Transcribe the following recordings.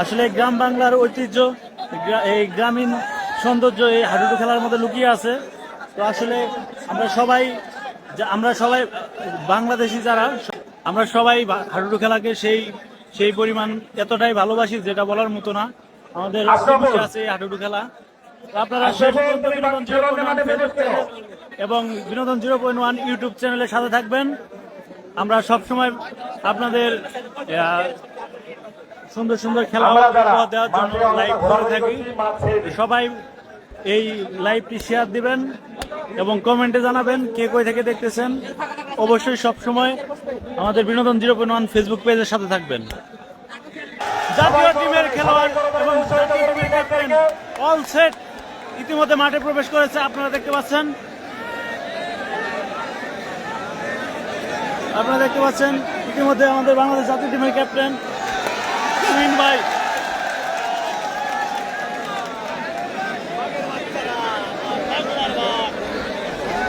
আসলে গ্রাম বাংলার ঐতিহ্য এই গ্রামীণ সৌন্দর্য এই হাডুডু খেলার মধ্যে লুকিয়ে আছে। তো আসলে আমরা সবাই আমরা সবাই বাংলাদেশি যারা আমরা সবাই হাডুডু খেলাকে সেই সেই পরিমাণ এতটাই ভালোবাসি যেটা বলার মতো না। আমাদের ঐতিহ্য আছে হাডুডু খেলা। আপনারা পেজ এবং বিনোদন জিরো পয়েন্ট ওয়ান ইউটিউব চ্যানেলের সাথে থাকবেন। আমরা সবসময় আপনাদের সুন্দর সুন্দর খেলা দেওয়ার জন্য লাইভ করে থাকি। সবাই এই লাইভটি শেয়ার দিবেন এবং কমেন্টে জানাবেন কে কই থেকে দেখতেছেন। অবশ্যই সব সময় আমাদের বিনোদন জিরো পয়েন্ট ওয়ান ফেসবুক পেজের সাথে থাকবেন। জাতীয় টিমের খেলোয়াড় এবং জাতীয় টিমের ক্যাপ্টেন অল সেট ইতিমধ্যে মাঠে প্রবেশ করেছে আপনারা দেখতে পাচ্ছেন। আপনারা দেখতে পাচ্ছেন ইতিমধ্যে আমাদের বাংলাদেশ জাতীয় টিমের ক্যাপ্টেন সুইন ভাই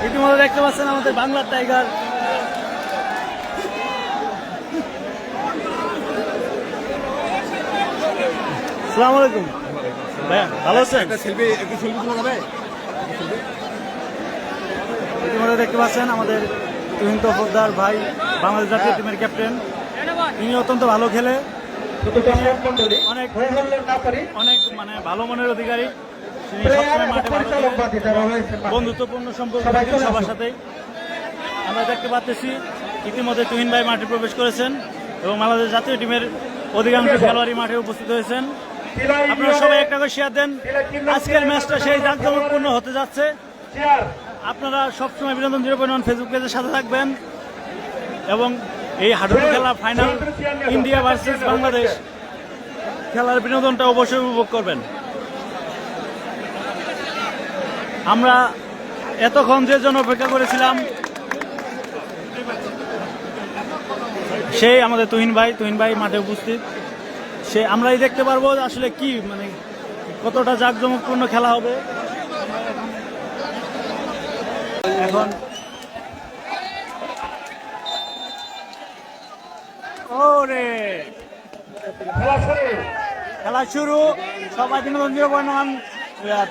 ইতিমধ্যে দেখতে পাচ্ছেন আমাদের বাংলার টাইগার। সালাম আলাইকুম। ভাইয়া ভালো আছেন? সেলফি একটু সেলফি তোলা যাবে? ইতিমধ্যে দেখতে পাচ্ছেন আমাদের তুহিন তফরদার ভাই বাংলাদেশ জাতীয় টিমের ক্যাপ্টেন তিনি অত্যন্ত ভালো খেলে। অনেক অনেক মানে ভালো মনের অধিকারী। তিনি সবসময় মাঠে। বন্ধুত্বপূর্ণ সম্পর্ক সবার। সাথেই। আমরা দেখতে পাচ্ছি ইতিমধ্যে তুহিন ভাই মাঠে প্রবেশ করেছেন এবং বাংলাদেশ জাতীয় টিমের অধিকাংশ খেলোয়াড়ই মাঠে উপস্থিত হয়েছেন। আপনারা সবাই একটা করে শেয়ার দেন। আজকের ম্যাচটা সেই জাঁকজমকপূর্ণ হতে যাচ্ছে। আপনারা সবসময় বিনোদন জিরো পয়েন্ট ফেসবুক পেজের সাথে থাকবেন। এবং এই হাডুডু খেলা ফাইনাল ইন্ডিয়া ভার্সেস বাংলাদেশ খেলার বিনোদনটা অবশ্যই উপভোগ করবেন। আমরা এতক্ষণ যে জন্য অপেক্ষা করেছিলাম সেই আমাদের তুহিন ভাই তুহিন ভাই মাঠে উপস্থিত। সে, আমরাই দেখতে পারব আসলে কি মানে কতটা জাঁকজমকপূর্ণ খেলা হবে। এখন ওরে খেলা শুরু। সবাই বিনোদন জিরো পয়েন্ট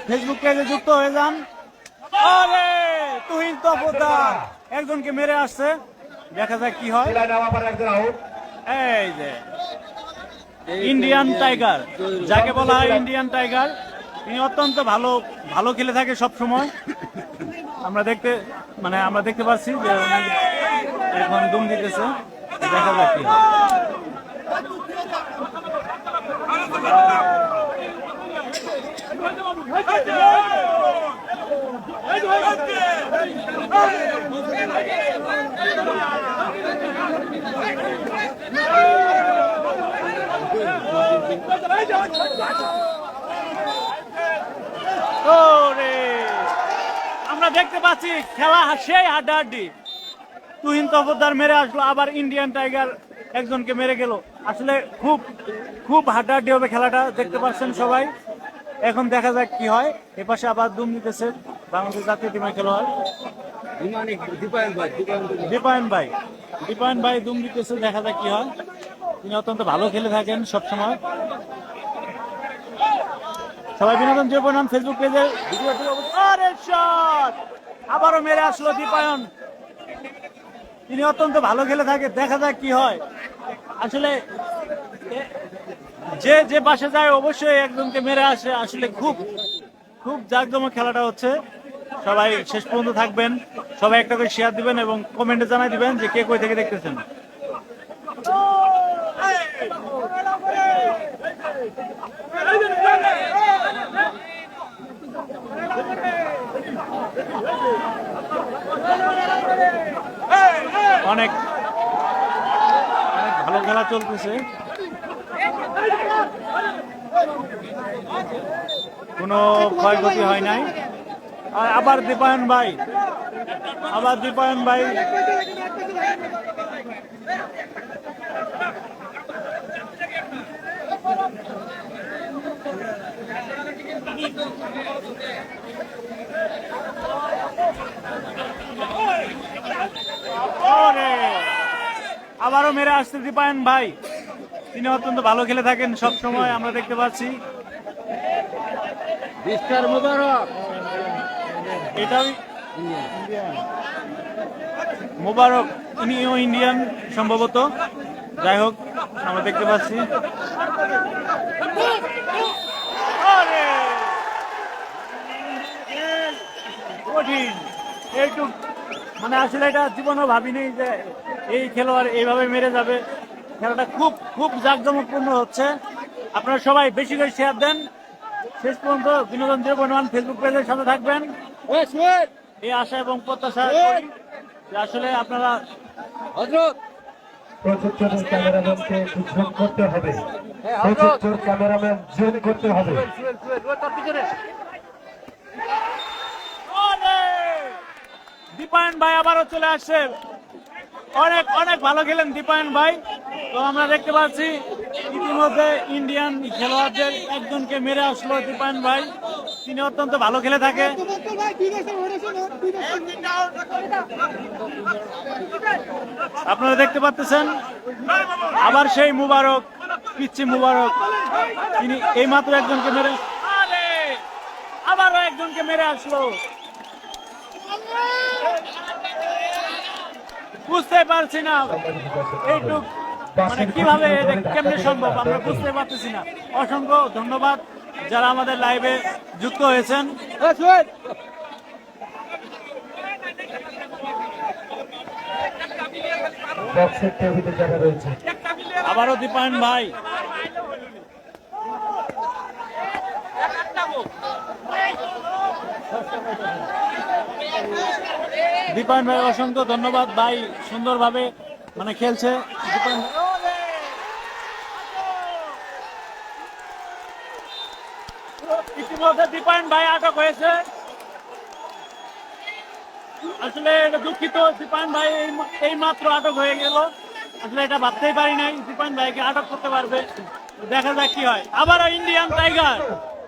ফেসবুক পেজে যুক্ত হয়ে যান। তুহিন তপদার। একজনকে মেরে আসছে। দেখা যাক কি হয়। এই যে ইন্ডিয়ান টাইগার যাকে বলা হয় ইন্ডিয়ান টাইগার তিনি অত্যন্ত ভালো ভালো খেলে থাকে সব সময় আমরা দেখতে মানে আমরা দেখতে পাচ্ছি যে এখন দুম দিতেছে। দেখা যাক আমরা দেখতে পাচ্ছি খেলা সেই হাড্ডাহাড্ডি। তুহিন তফরদার মেরে আসলো, আবার ইন্ডিয়ান টাইগার একজনকে মেরে গেল। আসলে খুব খুব হাড্ডাহাড্ডি হবে খেলাটা, দেখতে পাচ্ছেন সবাই। এখন দেখা যাক কি হয়। এপাশে আবার দুম নিতেছে বাংলাদেশ জাতীয় টিমের খেলোয়াড়। দীপায়ন ভাই দীপায়ন ভাই দুম দিতেছে, দেখা যাক কি হয়। তিনি অত্যন্ত ভালো খেলে থাকেন সবসময়। সবাই বিনোদন নাম ফেসবুক পেজে আবারও মেরে আসলো দীপায়ন। তিনি অত্যন্ত ভালো খেলে থাকে, দেখা যাক কি হয়। আসলে যে যে পাশে যায় অবশ্যই একজনকে মেরে আসে, আসলে খুব খুব জাঁকজমক খেলাটা হচ্ছে। সবাই শেষ পর্যন্ত থাকবেন, সবাই একটা করে শেয়ার দিবেন এবং কমেন্টে জানাই দিবেন যে কে কই থেকে দেখতেছেন। অনেক ভালো খেলা চলতেছে কোনো ক্ষয়ক্ষতি হয় নাই আর আবার দীপায়ন ভাই, আবার দীপায়ন ভাই! আবারও মেরে আসছে দীপায়ন ভাই। তিনি অত্যন্ত ভালো খেলে থাকেন সব সময় আমরা দেখতে পাচ্ছি। মুবারক। এটাও মোবারক ইনিও ইন্ডিয়ান সম্ভবত। যাই হোক আমরা দেখতে পাচ্ছি! কঠিন। এইটুক মানে আসলে এটা জীবনও ভাবিনি যে এই খেলোয়াড় এইভাবে মেরে যাবে। খেলাটা খুব খুব জাঁকজমকপূর্ণ হচ্ছে। আপনারা সবাই বেশি করে শেয়ার দেন। শেষ পর্যন্ত বিনোদন জিরো পয়েন্ট ওয়ান ফেসবুক পেজের সাথে থাকবেন। এই আশা এবং প্রত্যাশা করি যে আসলে আপনারা হজরত। প্রযুক্তর ক্যামেরাম্যানকে জুম করতে হবে। হ্যাঁ। প্রযুক্তর ক্যামেরাম্যান জুম করতে হবে। দীপায়ন ভাই আবারও চলে আসছে। অনেক অনেক ভালো খেলেন দীপায়ন ভাই। তো আমরা দেখতে পাচ্ছি ইতিমধ্যে ইন্ডিয়ান খেলোয়াড়দের একজনকে মেরে আসলো দীপায়ন ভাই। তিনি অত্যন্ত ভালো খেলে থাকে। আপনারা দেখতে পাচ্ছেন, আবার সেই মুবারক পিচ্ছি মুবারক। তিনি এই মাত্র একজনকে মেরে আবারও একজনকে মেরে আসলো। বুঝতে পারছি না। এইটুক মানে কীভাবে কেমনে সম্ভব? আমরা বুঝতে পারতেছি না। অসংখ্য ধন্যবাদ যারা আমাদের লাইভে যুক্ত হয়েছেন। আবারও দীপায়ন ভাই। দীপায়ন ভাই, অসংখ্য ধন্যবাদ। ভাই সুন্দরভাবে মানে খেলছে। ইতিমধ্যে দীপায়ন ভাই আটক হয়েছে। আসলে এটা দুঃখিত, দীপায়ন ভাই এই মাত্র আটক হয়ে গেল। আসলে এটা ভাবতেই পারি নাই, দীপায়ন ভাইকে আটক করতে পারবে। দেখা যাক কি হয়। আবারও ইন্ডিয়ান টাইগার।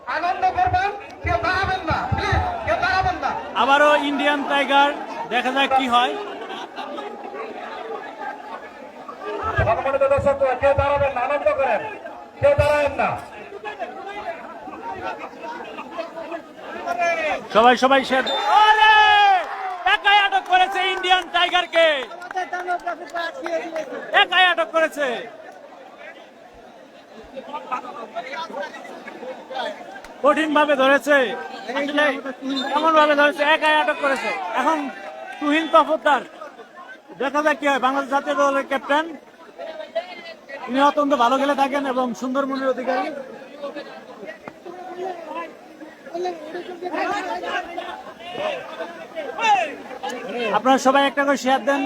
আনন্দ করবেন কেউ দাঁড়াবেন না প্লিজ কেউ দাঁড়াবেন না। আবারও ইন্ডিয়ান টাইগার দেখা যাক কি হয়। সম্মানিত দর্শক কেউ দাঁড়াবেন না আনন্দ করেন। কেউ দাঁড়াবেন না। সবাই সবাই শেয়ার! একাই আটক করেছে ইন্ডিয়ান টাইগারকে একাই আটক করেছে। কঠিন ভাবে ধরেছে। এমন ভাবে ধরেছে, একাই আটক করেছে। এখন তুহিন তফদার দেখা যাক কি হয়। বাংলাদেশ জাতীয় দলের ক্যাপ্টেন। তিনি অত্যন্ত ভালো খেলে থাকেন এবং সুন্দরমনির অধিকারী। আপনারা সবাই একটা করে শেয়ার দেন।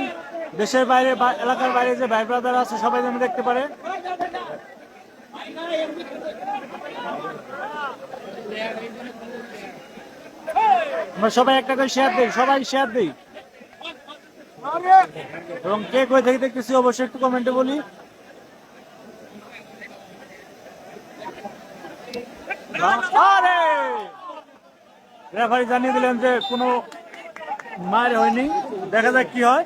দেশের বাইরে এলাকার বাইরে যে ভাই ব্রাদার আছে, সবাই যেন দেখতে পারে। আমরা সবাই একটা করে শেয়ার দিই, সবাই শেয়ার দিই। এবং কে কই থেকে দেখতেছি, অবশ্যই একটু কমেন্টে বলি। রেফারি জানিয়ে দিলেন যে কোনো মার হয়নি। দেখা যাক কি হয়।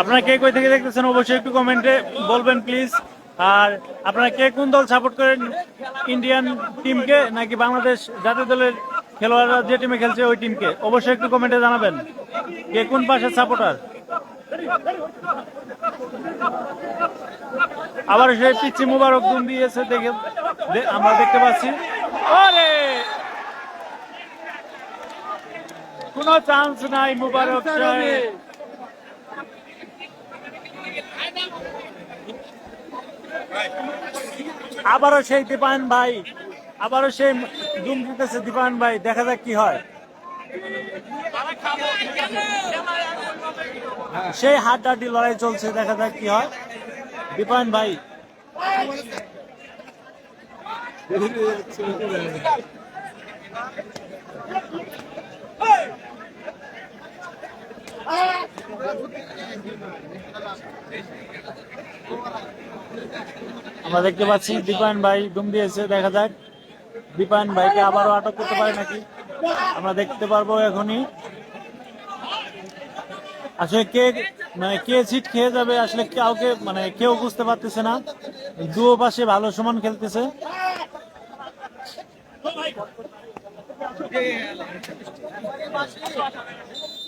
আপনারা কে কই থেকে দেখতেছেন অবশ্যই একটু কমেন্টে বলবেন প্লিজ আর আপনারা কে কোন দল সাপোর্ট করেন? ইন্ডিয়ান টিমকে নাকি বাংলাদেশ জাতীয় দলের খেলোয়াড়রা যে টিমে খেলছে ওই টিমকে অবশ্যই একটু কমেন্টে জানাবেন। কে কোন পাশের সাপোর্টার আবার সেই পিচ্ছি মুবারক দুম দিয়েছে দেখে আমরা দেখতে পাচ্ছি। আরে! কোনো চান্স নাই মুবারক সাহেব আবারও সেই দীপায়ন ভাই আবারও সেই দুম দিতেছে দীপায়ন ভাই দেখা যাক কি হয়। সেই হাড্ডাহাড্ডি লড়াই চলছে দেখা যাক কি হয়। দীপায়ন ভাই। আমরা দেখতে পাচ্ছি দীপায়ন ভাই ডুম দিয়েছে, দেখা যাক। দীপায়ন ভাইকে আবারও আটক করতে পারে নাকি? আমরা দেখতে পারব এখনই। আসলে কে মানে কে সিট খেয়ে যাবে, আসলে কাউকে মানে কেউ বুঝতে পারতেছে না। দুও পাশে ভালো সমান খেলতেছে।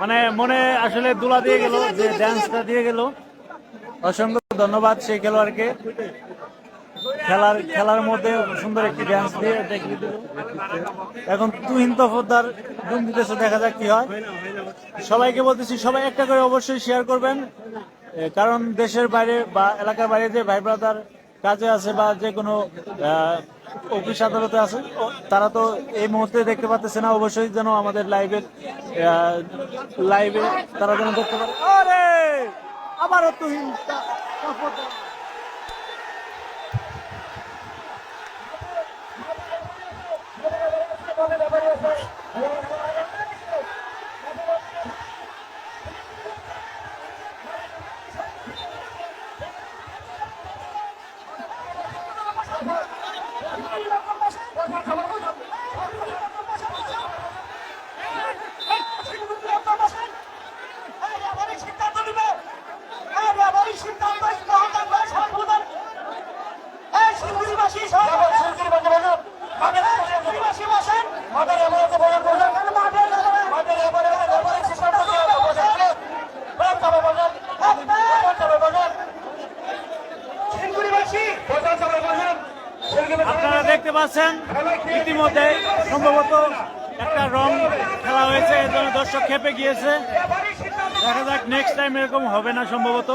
মানে মনে আসলে দোলা দিয়ে গেল, যে ড্যান্সটা দিয়ে গেল। অসংখ্য ধন্যবাদ সেই খেলোয়াড়কে। খেলার খেলার মধ্যে সুন্দর একটি ড্যান্স দিয়ে দেখিয়ে দিল। এখন তুহিন তফরদার ডুম দিতেছে, দেখা যাক কি হয়। সবাইকে বলতেছি, সবাই একটা করে অবশ্যই শেয়ার করবেন। কারণ দেশের বাইরে বা এলাকার বাইরে যে ভাই ব্রাদার কাজে আছে বা যে কোনো অফিস আদালতে আছে তারা তো এই মুহূর্তে দেখতে পাচ্ছে না, অবশ্যই যেন আমাদের লাইভে লাইভে তারা যেন দেখতে পারে। আরে! আবারও পাচ্ছেন ইতিমধ্যে সম্ভবত একটা রং খেলা হয়েছে, এর জন্য দর্শক খেপে গিয়েছে। দেখা যাক নেক্সট টাইম এরকম হবে না সম্ভবত।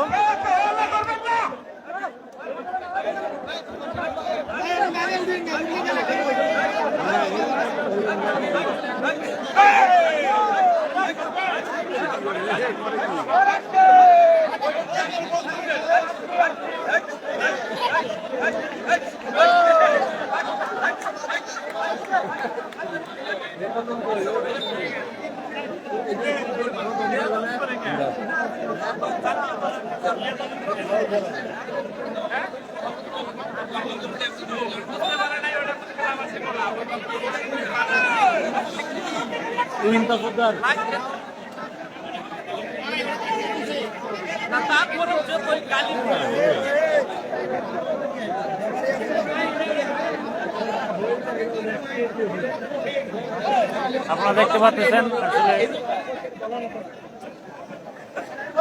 তুহিন তফরদার আপনারা দেখতে পাচ্ছেন আসলে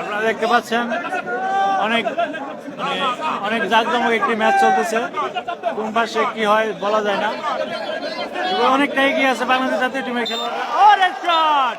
আপনারা দেখতে পাচ্ছেন অনেক মানে অনেক জাঁকজমক একটি ম্যাচ চলতেছে কোন পাশে কি হয় বলা যায় না অনেকটা এগিয়ে আছে বাংলাদেশ জাতীয় টিমের খেলোয়াড়রা ওরে শট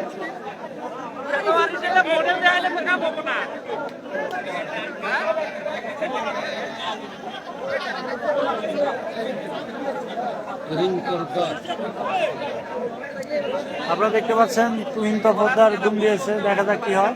আপনারা দেখতে পাচ্ছেন তুহিন তফরদার ডুম দিয়েছে দেখা যাক কি হয়?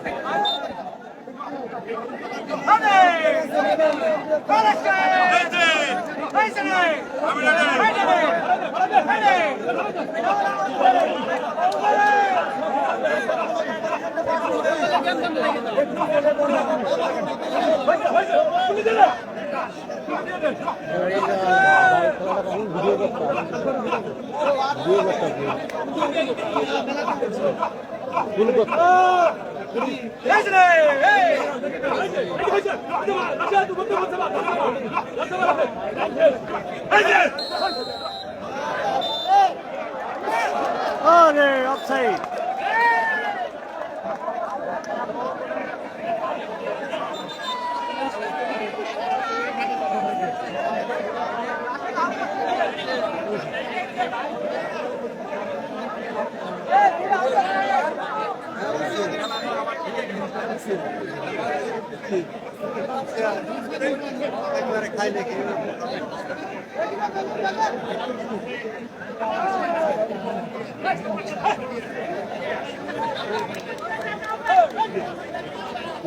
Hadi! Hadi! Hadi! Oh, no, I'll take. আরে অফসাইড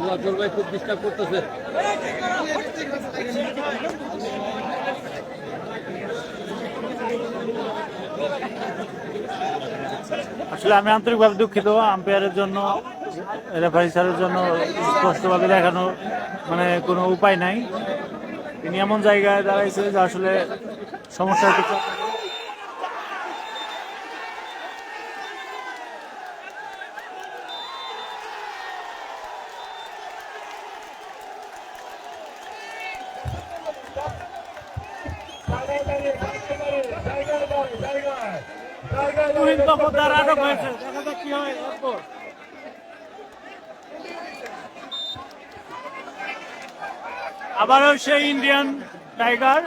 নজর ভাই খুব ডিস্টার্ব করতেছে। আসলে আমি আন্তরিকভাবে দুঃখিত আম্পায়ারের জন্য রেফারি স্যারের জন্য স্পষ্টভাবে দেখানো মানে কোনো উপায় নাই। তিনি এমন জায়গায় দাঁড়াইছে যে আসলে সমস্যার কিছু তুহিন তফরদার আটক হয়েছে দেখা যাক কি হয় এরপর আবারও সেই ইন্ডিয়ান টাইগার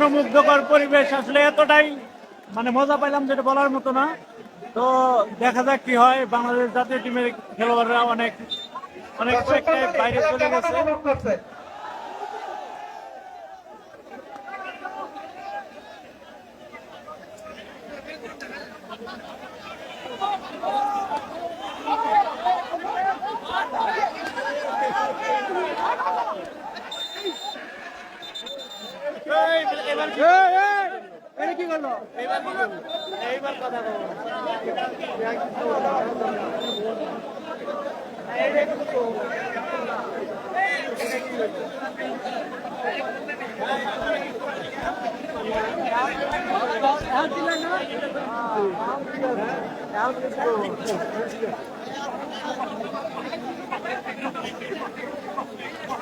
মনোমুগ্ধকর পরিবেশ আসলে এতটাই। মানে মজা পাইলাম যেটা বলার মতো না। তো দেখা যাক কি হয়। বাংলাদেশ জাতীয় টিমের খেলোয়াড়রা অনেক অনেক বাইরে চলে গেছে। লাগে প্লেয়ার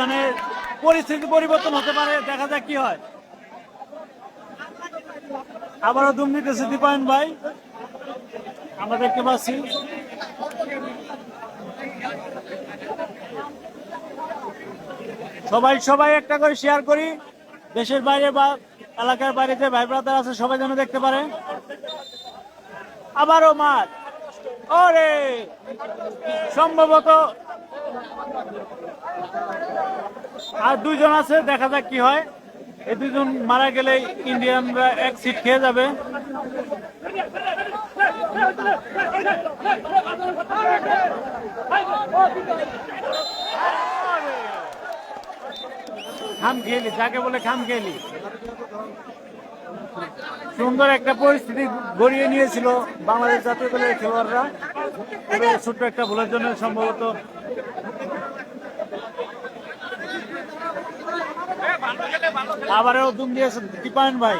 মানে পরিস্থিতি পরিবর্তন হতে পারে, দেখা যাক কি হয়। আবারও দুম নিতেছে দীপায়ন ভাই। আমরা দেখতে পাচ্ছি। সবাই সবাই একটা করে শেয়ার করি। দেশের বাইরে বা এলাকার বাইরে যে ভাই ব্রাদার আছে, সবাই যেন দেখতে পারে। আবারও মার ওরে! সম্ভবত আর দুইজন আছে, দেখা যাক কি হয়। এই দুইজন মারা গেলে ইন্ডিয়ানরা এক সিট খেয়ে যাবে। খাম খেলি যাকে বলে খাম খেলি সুন্দর একটা পরিস্থিতি গড়িয়ে নিয়েছিল বাংলাদেশ জাতীয় দলের খেলোয়াড়রা। ছোট্ট একটা ভুলের জন্য সম্ভবত আবারও দুম দিয়েছে দীপায়ন ভাই।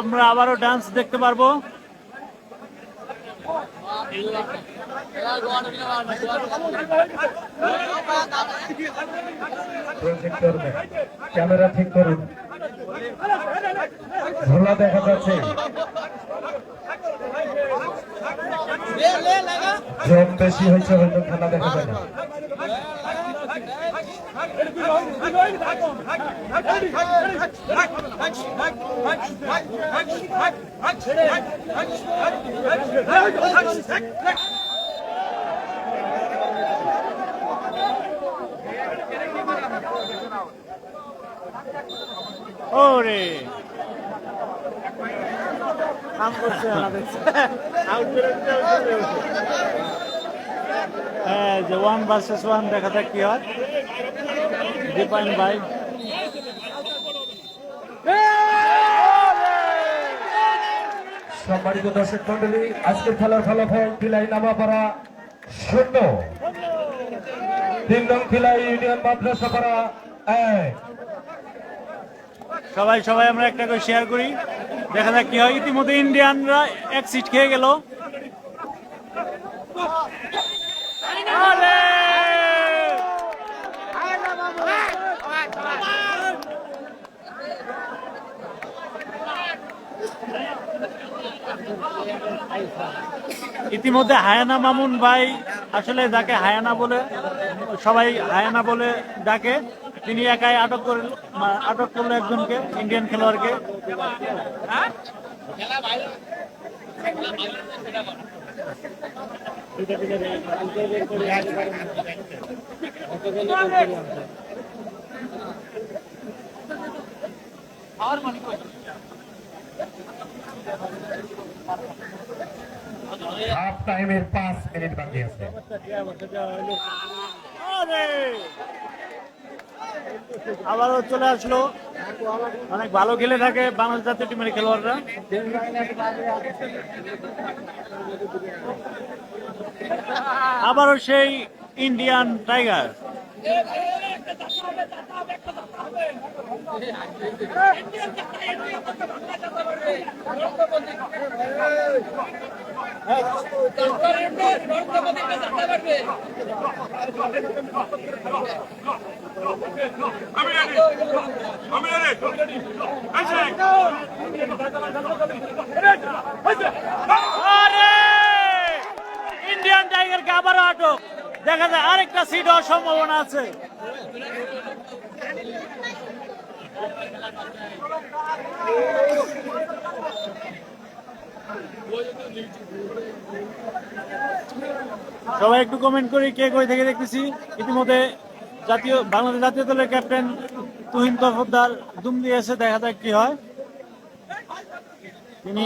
আমরা আবারও ডান্স দেখতে পারব। করবেন ক্যামেরা ঠিক করুন। ঝোলা দেখা যাচ্ছে। জম বেশি হয়েছে, হয়তো খেলা দেখা যায় না। ওরে। কাম করছে দেখছে আউট। হ্যাঁ যে ওয়ান ভার্সেস ওয়ান দেখা যাক কি হয়। দীপায়ন ভাই। সম্মানিত দর্শক মন্ডলী আজকের খেলার ফলাফল খিলাই নামাপাড়া শূন্য। তিন নং খিলাই ইউনিয়ন মাদ্রাসাপাড়া এক। সবাই সবাই আমরা একটা করে শেয়ার করি। দেখা যাক কি হয়। ইতিমধ্যে ইন্ডিয়ানরা এক সিট খেয়ে গেল। আরে! ইতিমধ্যে হায়ানা মামুন ভাই আসলে যাকে হায়ানা বলে, সবাই হায়ানা বলে ডাকে, তিনি একাই আটক করে আটক করল একজনকে, ইন্ডিয়ান খেলোয়াড়কে। হাফ টাইমের পাঁচ মিনিট বাকি আছে। আবারও চলে আসলো। অনেক ভালো খেলে থাকে বাংলাদেশ জাতীয় টিমের খেলোয়াড়রা। আবারও সেই ইন্ডিয়ান টাইগার আরে ইন্ডিয়ান টাইগারকে আবারও আটক। দেখা যায় আরেকটা সিট হওয়ার সম্ভাবনা আছে। সবাই একটু কমেন্ট করি, কে কই থেকে দেখতেছি। ইতিমধ্যে জাতীয় বাংলাদেশ জাতীয় দলের ক্যাপ্টেন তুহিন তফরদার দুম দিয়েছে দেখা যাক কি হয়। তিনি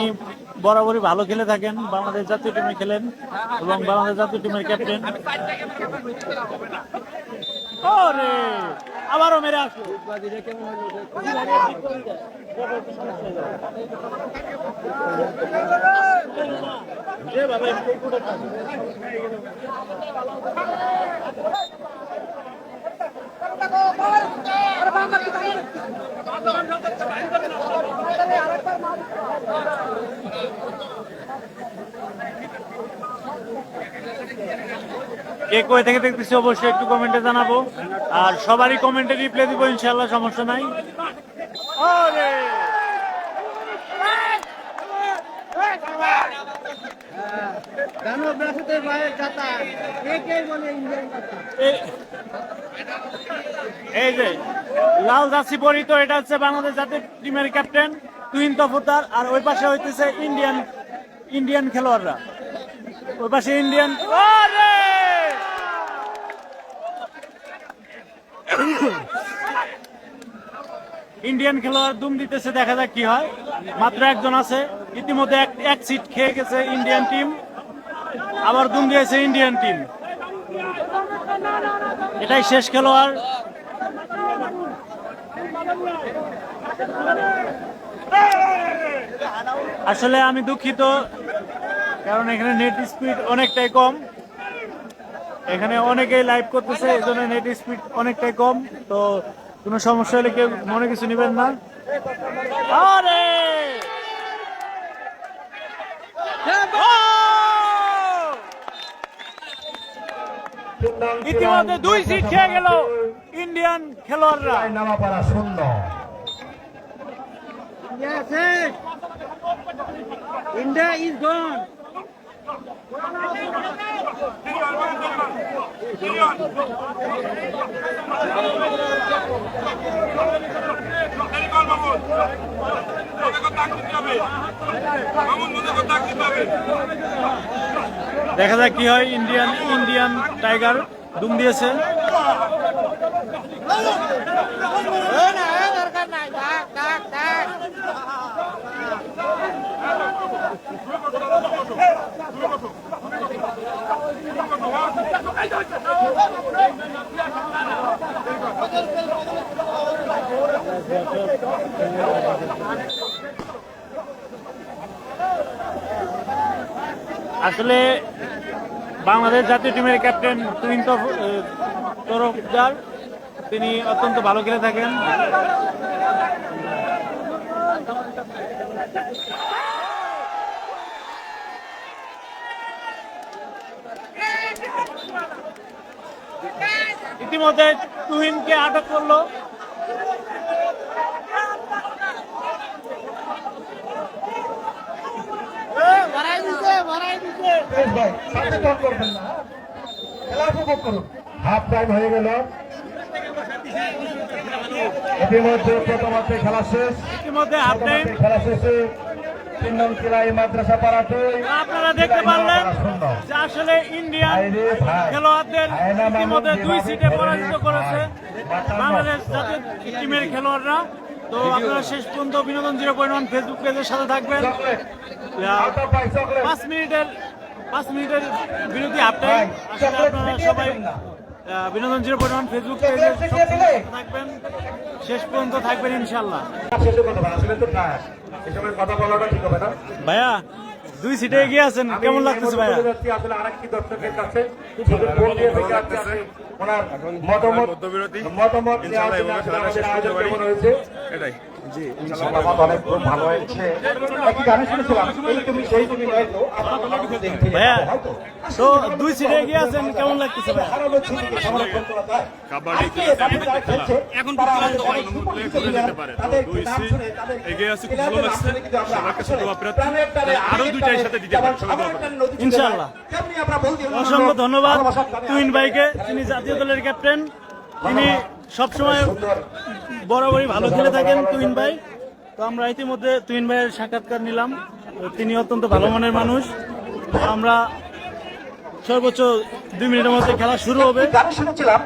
বরাবরই ভালো খেলে থাকেন, বাংলাদেশ জাতীয় টিমে খেলেন এবং বাংলাদেশ জাতীয় টিমের ক্যাপ্টেন আবারও মেরে আসলো। কে কই থেকে দেখতেছি অবশ্যই একটু কমেন্টে জানাব আর সবারই কমেন্টে রিপ্লাই দিব ইনশাল্লাহ সমস্যা নাই ওরে! এই- যে, লাল জার্সি পরিত এটা হচ্ছে বাংলাদেশ জাতীয় টিমের ক্যাপ্টেন তুহিন তফুতার আর ওই পাশে হইতেছে ইন্ডিয়ান ইন্ডিয়ান খেলোয়াড়রা। ওই পাশে ইন্ডিয়ান ওরে! ইন্ডিয়ান খেলোয়াড় দুম দিতেছে, দেখা যাক কি হয়। মাত্র একজন আছে, ইতিমধ্যে এক সিট খেয়ে গেছে ইন্ডিয়ান টিম আবার দুম দিয়েছে ইন্ডিয়ান টিম এটাই শেষ খেলোয়াড়। আসলে আমি দুঃখিত, কারণ এখানে নেট স্পিড অনেকটাই কম। এখানে অনেকেই লাইভ করতেছে এই জন্য নেট স্পিড অনেকটাই কম। তো কোনো সমস্যা হলে কেউ মনে কিছু নেবেন না? আরে! ইতিমধ্যে দুই সিট খেয়ে গেল ইন্ডিয়ান খেলোয়াড়রা। নামা পারা শূন্য। India set India is gone দেখা যাক কি হয়। ইন্ডিয়ান ইন্ডিয়ান টাইগার দুম দিয়েছে। দরকার নাই। আসলে বাংলাদেশ জাতীয় টিমের ক্যাপ্টেন তুহিন তরফদার। তিনি অত্যন্ত ভালো খেলে থাকেন। ইতিমধ্যে তুহিনকে আটক করল। হাফ টাইম হয়ে গেল। ইতিমধ্যে প্রথমার্ধে খেলা শেষ। ইতিমধ্যে হাফ টাইম খেলা শেষে তিন নং কিলাই মাদ্রাসা পাড়া আপনারা দেখতে পারলেন যে আসলে ইন্ডিয়ান ভাই রে ভাই। খেলোয়াড়দের ইতিমধ্যে দুই সিটে পরাজিত করেছে বাংলাদেশ জাতীয় টিমের খেলোয়াড়রা। তো আপনারা শেষ পর্যন্ত বিনোদন জিরো পয়েন্ট ওয়ান ফেসবুক পেজের সাথে থাকবেন। পাঁচ মিনিটের পাঁচ মিনিটের বিরতি হাফ টাইম আসলে আপনারা সবাই বিনোদন জিরো পয়েন্ট ওয়ান ফেসবুক দিলে? থাকবেন। শেষ পর্যন্ত থাকবেন ইনশাল্লাহ শেষে কথা বলা আসলে তো না এই সময় কথা বলাটা ঠিক হবে না ভাইয়া দুই সিটে এগিয়ে আছেন। কেমন লাগতেছে ভাইয়া মতামত মতামত এটাই। মতামত অনেক খুব ভালো হয়েছে। একটি গানে শুনেছিলাম এই তুমি সেই তুমি নয় তো আপনার তোমার কিছু দেখতে ভাইয়া হয়তো তো দুই সিটে এগিয়ে আছেন কেমন লাগতেছে কাবাডি এখন এগিয়ে আছে, খুব ভালো লাগছে। আরও সাথে দিতে ইনশাআল্লাহ। অসংখ্য ধন্যবাদ। তুহিন ভাইকে তিনি জাতীয় দলের ক্যাপ্টেন তিনি সবসময় বরাবরই ভালো খেলে থাকেন তুহিন ভাই তো আমরা ইতিমধ্যে তুহিন ভাইয়ের সাক্ষাৎকার নিলাম তিনি অত্যন্ত ভালো মনের মানুষ আমরা সর্বোচ্চ দুই মিনিটের মধ্যে খেলা শুরু হবে একটি শুনেছিলাম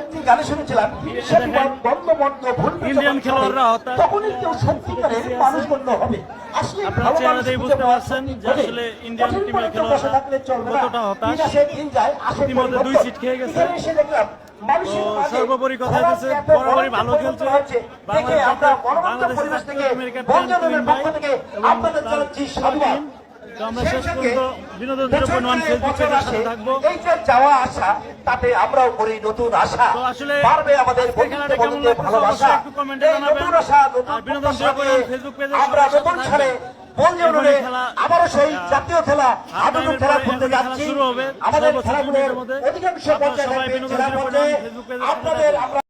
একটি গানে শুনেছিলাম বন্ধ বন্ধ ইন্ডিয়ান খেলোয়াড়রা হতাশ। তখনই কেউ সত্যিকারের মানুষ গণ্য হবে আপনারা চেহারাতেই বুঝতে পারছেন যে আসলে ইন্ডিয়ান টিমের খেলোয়াড়রা। কতটা হতাশ। ইতিমধ্যে দুই সিট খেয়ে গেছে। সর্বোপরি কথা হচ্ছে বরাবরই ভালো খেলছে। আমরা শেষ পর্যন্ত বিনোদন থাকব। এই যে যাওয়া আসা তাতে আমরাও করি নতুন আশা। আসলে পারবে আমাদের ভালোবাসা। নতুন আশা নতুন আমরা নতুন খেলা, আবারও সেই জাতীয় খেলা টাইমের খেলা খেলতে যাচ্ছি। আমাদের খেলাগুলোর অধিকাংশ পর্যায়ে জেলা আপনাদের আমরা